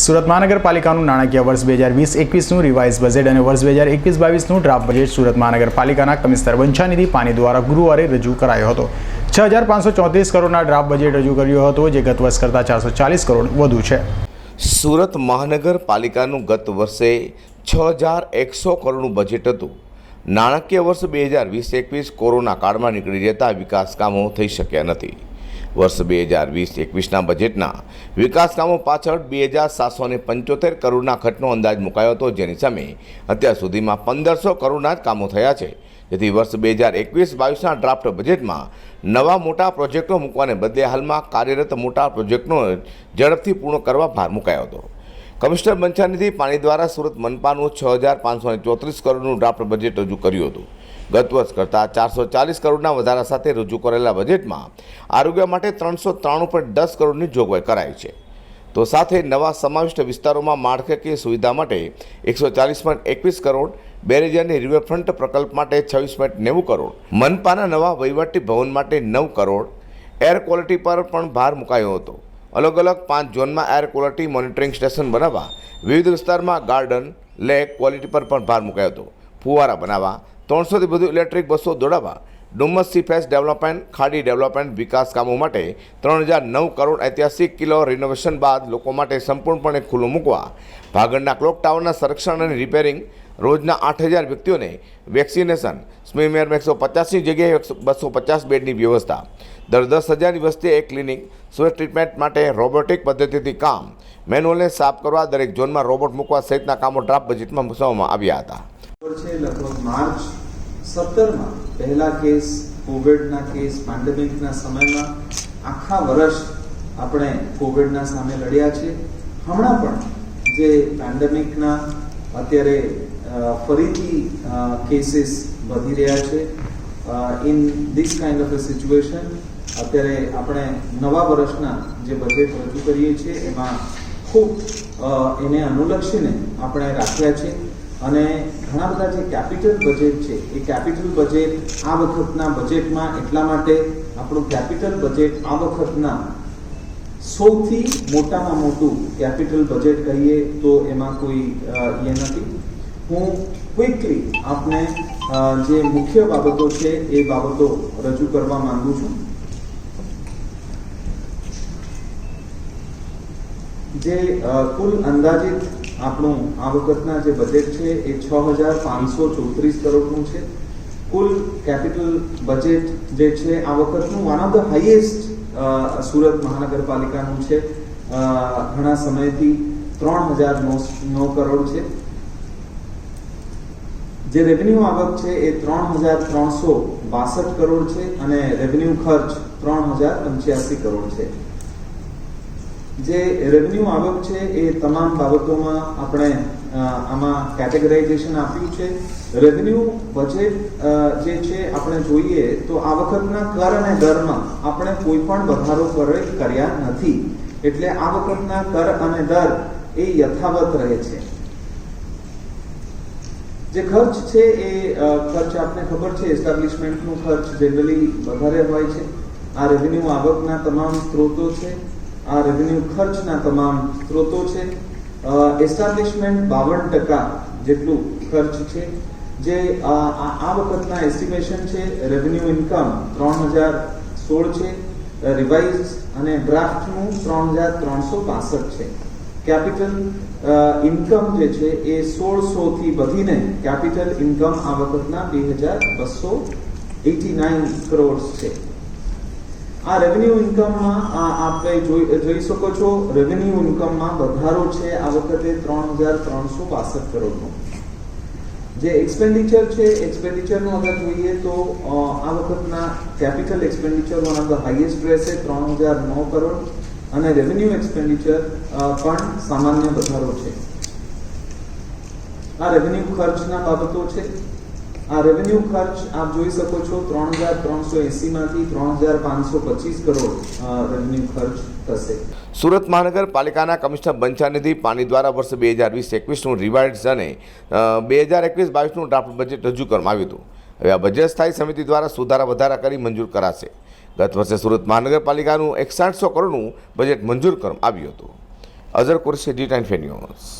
સુરત મહાનગરપાલિકાનું નાણાકીય વર્ષ બે હજાર વીસ એકવીસનું રિવાઇઝ બજેટ અને વર્ષ બે હજાર એકવીસ બાવીસનું ડ્રાફ્ટ બજેટ સુરત મહાનગરપાલિકાના કમિશનર બંછાનિધિ પાની દ્વારા ગુરુવારે રજૂ કરાયો હતો. છ હજાર પાંચસો ચોત્રીસ કરોડના ડ્રાફ્ટ બજેટ રજૂ કર્યો હતો, જે ગત વર્ષ કરતાં ચારસો ચાલીસ કરોડ વધુ છે. સુરત મહાનગરપાલિકાનું ગત વર્ષે છ હજાર એકસો કરોડનું બજેટ હતું. નાણાકીય વર્ષ બે હજાર વીસ એકવીસ કોરોના કાળમાં નીકળી જતા વિકાસ કામો થઈ શક્યા નથી. વર્ષ બે હજાર વીસ એકવીસના બજેટના વિકાસ કામો પાછળ બે હજાર સાતસો ને પંચોતેર કરોડના ખર્ચનો અંદાજ મુકાયો હતો, જેની સામે અત્યાર સુધીમાં પંદરસો કરોડના જ કામો થયા છે. જેથી વર્ષ બે હજાર એકવીસ બાવીસના ડ્રાફ્ટ બજેટમાં નવા મોટા પ્રોજેક્ટો મૂકવાને બદલે હાલમાં કાર્યરત મોટા પ્રોજેક્ટનો ઝડપથી પૂર્ણ કરવા ભાર મુકાયો હતો. કમિશનર બંછાનિધિ પાણી દ્વારા સુરત મનપાનું છ હજાર પાંચસો ચોત્રીસ કરોડનું ડ્રાફ્ટ બજેટ રજૂ કર્યું હતું. ગત વર્ષ કરતાં ચારસો ચાલીસ કરોડના વધારા સાથે રજૂ કરેલા બજેટમાં આરોગ્ય માટે ત્રણસો ત્રાણું પોઈન્ટ દસ કરોડની જોગવાઈ કરાઈ છે. તો સાથે નવા સમાવિષ્ટ વિસ્તારોમાં માળખાકીય સુવિધા માટે એકસો ચાલીસ પોઈન્ટ એકવીસ કરોડ બેરેજરની રિવરફ્રન્ટ પ્રકલ્પ માટે છવ્વીસ પોઈન્ટ નેવું કરોડ, મનપાના નવા વહીવટી ભવન માટે નવ કરોડ, એર ક્વોલિટી પર પણ ભાર મુકાયો હતો. અલગ અલગ પાંચ ઝોનમાં એર ક્વોલિટી મોનિટરિંગ સ્ટેશન બનાવવા, વિવિધ વિસ્તારમાં ગાર્ડન, લેક ક્વોલિટી પર પણ ભાર મુકાયો હતો. ફુવારા બનાવવા ત્રણસોથી વધુ ઇલેક્ટ્રિક બસો દોડાવવા ડુમસ સીફેસ ડેવલપમેન્ટ, ખાડી ડેવલપમેન્ટ, વિકાસ કામો માટે ત્રણ હજાર નવ કરોડ ઐતિહાસિક કિલો રિનોવેશન બાદ લોકો માટે સંપૂર્ણપણે ખુલ્લું મૂકવા. ભાગળના ક્લોક ટાવરના સંરક્ષણ અને રિપેરિંગ રોજના આઠ હજાર વ્યક્તિઓને વેક્સિનેશન સ્મીમેરમાં એકસો પચાસની જગ્યાએ બસો પચાસ બેડની વ્યવસ્થા. દર દસ હજારની વસ્તી એક ક્લિનિક સુરત ટ્રીટમેન્ટ માટે રોબોટિક પદ્ધતિથી કામ. મેન્યુઅલને સાફ કરવા દરેક ઝોનમાં રોબોટ મૂકવા સહિતના કામો ડ્રાફ્ટ બજેટમાં મૂકવામાં આવ્યા હતા. છે લગભગ માર્ચ સત્તરમાં પહેલા કેસ, કોવિડના કેસ પેન્ડેમિકના સમયમાં આખા વર્ષ આપણે કોવિડના સામે લડ્યા છે હમણાં પણ જે પેન્ડેમિકના અત્યારે ફરીથી કેસીસ વધી રહ્યા છે in this kind of a situation અત્યારે આપણે નવા વર્ષના જે બજેટ રજૂ કરીએ છીએ, એમાં ખૂબ એને અનુલક્ષીને આપણે રાખ્યા છે અને ઘણા બધા જે કેપિટલ બજેટ છે, એ કેપિટલ બજેટ આ વખતના બજેટમાં એટલા માટે આપણું કેપિટલ બજેટ આ વખતના સૌથી મોટામાં મોટું કેપિટલ બજેટ કહીએ તો એમાં કોઈ એ નથી. હું ક્વિકલી આપને જે મુખ્ય બાબતો છે એ બાબતો રજૂ કરવા માંગુ છું. જે કુલ અંદાજિત આપણું આ વખતના જે બજેટ છે એ છ હજાર પાંચસો ચોત્રીસ કરોડનું છે. કુલ કેપિટલ બજેટ જે છે આ વખતનું one of the highest Surat મહાનગરપાલિકાનું છે. ઘણા સમયથી ત્રણ હજાર નવ કરોડ છે. જે રેવન્યુ આવક છે એ ત્રણ હજાર ત્રણસો બાસઠ કરોડ છે અને રેવન્યુ ખર્ચ ત્રણ હજાર પંચ્યાસી કરોડ છે. જે રેવન્યુ આવક છે એ તમામ બાબતોમાં આપણે આમાં કેટેગરાઇઝેશન આપ્યું છે. રેવન્યુ બજેટ જે છે આપણે જોઈએ તો આ વખતના કર અને દરમાં આપણે કોઈ પણ વધારો કરે, કર્યા નથી. એટલે આ વખતના કર અને દર એ યથાવત રહે છે. જે ખર્ચ છે એ ખર્ચ આપને ખબર છે એસ્ટાબ્લિશમેન્ટનો ખર્ચ જનરલી વધારે હોય છે. આ રેવન્યુ આવકના તમામ સ્ત્રોતો છે. આ રેવન્યુ ખર્ચના તમામ સ્ત્રોતો છે. એસ્ટાબ્લિશમેન્ટ બાવન ટકા જેટલું ખર્ચ છે. જે આ વખતના એસ્ટિમેશન છે રેવન્યુ ઇન્કમ ત્રણ હજાર સોળ છે. રિવાઇઝ અને ડ્રાફ્ટનું ત્રણ હજાર ત્રણસો પાસઠ છે. કેપિટલ ઇન્કમ જે છે એ સોળસો થી વધીને કેપિટલ ઇન્કમ આ વખતના બે હજાર બસો એટી નાઇન કરોડ છે. આ રેવન્યુ ઇન્કમમાં આ આપણે જોઈ જોઈ શકો છો રેવન્યુ ઇન્કમમાં વધારો છે આ વખતે ત્રણ હજાર ત્રણસો બાસઠ કરોડનો. જે એક્સપેન્ડિચર છે એક્સપેન્ડિચરનું અગર જોઈએ તો આ વખતના capital expenditure one of the highest રહેશે, ત્રણ હજાર નવ કરોડ. અને રેવન્યુ એક્સપેન્ડિચર પણ સામાન્ય વધારો છે. આ રેવન્યુ ખર્ચના બાબતો છે. આ રેવન્યુ ખર્ચ આપ જોઈ શકો છો ત્રણ હજાર ત્રણસો એસી માંથી ત્રણ હજાર પાંચસો પચીસ કરોડ રેવન્યુ ખર્ચ થશે. સુરત મહાનગરપાલિકાના કમિશનર બંછાનિધિ પાણી દ્વારા વર્ષ બે હજાર વીસ એકવીસનું રિવાઇઝ અને બે હજાર એકવીસ બાવીસનું ડ્રાફ્ટ બજેટ રજૂ કરવામાં આવ્યું હતું. હવે આ બજેટ સ્થાયી સમિતિ દ્વારા સુધારા વધારા કરી મંજૂર કરાશે. ગત વર્ષે સુરત મહાનગરપાલિકાનું એકસાઠસો કરોડનું બજેટ મંજૂર કરવામાં આવ્યું હતું. Azhar Kureshi, D ten news.